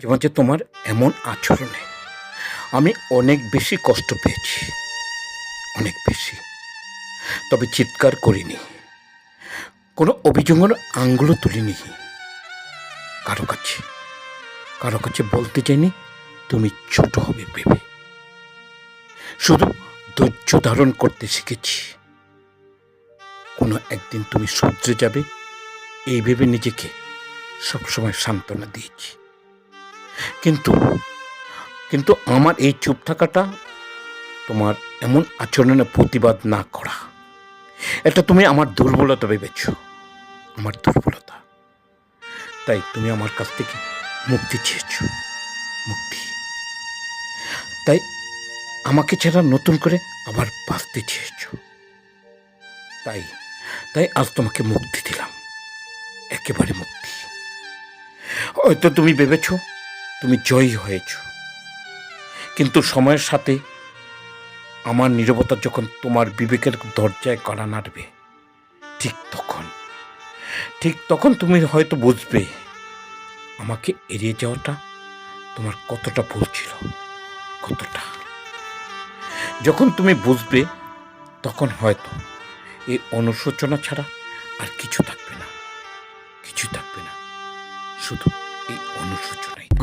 মাঝে মাঝে তোমার এমন আচরণে আমি অনেক বেশি কষ্ট পেয়েছি, অনেক বেশি। তবে চিৎকার করিনি। কোনো অভিযোগের আঙ্গুলও তুলিনি। কারও কাছে কারও কাছে বলতে চাইনি, তুমি ছোট হবে ভেবে। শুধু ধৈর্য ধারণ করতে শিখেছি। কোনো একদিন তুমি শুধরে যাবে, এই ভেবে নিজেকে সবসময় সান্ত্বনা দিয়েছি। কিন্তু কিন্তু আমার এই চুপ থাকাটা তোমার এমন আচরণে প্রতিবাদ না করা। এটা তুমি আমার দুর্বলতা ভেবেছ, আমার দুর্বলতা। তাই তুমি আমার কাছ থেকে মুক্তি চেয়েছ, মুক্তি। তাই আমাকে ছাড়া নতুন করে আবার বাঁচতে চেয়েছ। তাই তাই আজ তোমাকে মুক্তি দিলাম, একেবারে মুক্তি। হয়তো তুমি ভেবেছ তুমি জয়ী হয়েছ। কিন্তু সময়ের সাথে আমার নিরবতা যখন তোমার বিবেকের দরজায় কড়া নাড়বে, ঠিক তখন ঠিক তখন তুমি হয়তো বুঝবে আমাকে এড়িয়ে যাওয়াটা তোমার কতটা ভুল ছিল, কতটা। যখন তুমি বুঝবে, তখন হয়তো এই অনুশোচনা ছাড়া আর কিছু থাকবে না, কিছু থাকবে না, শুধু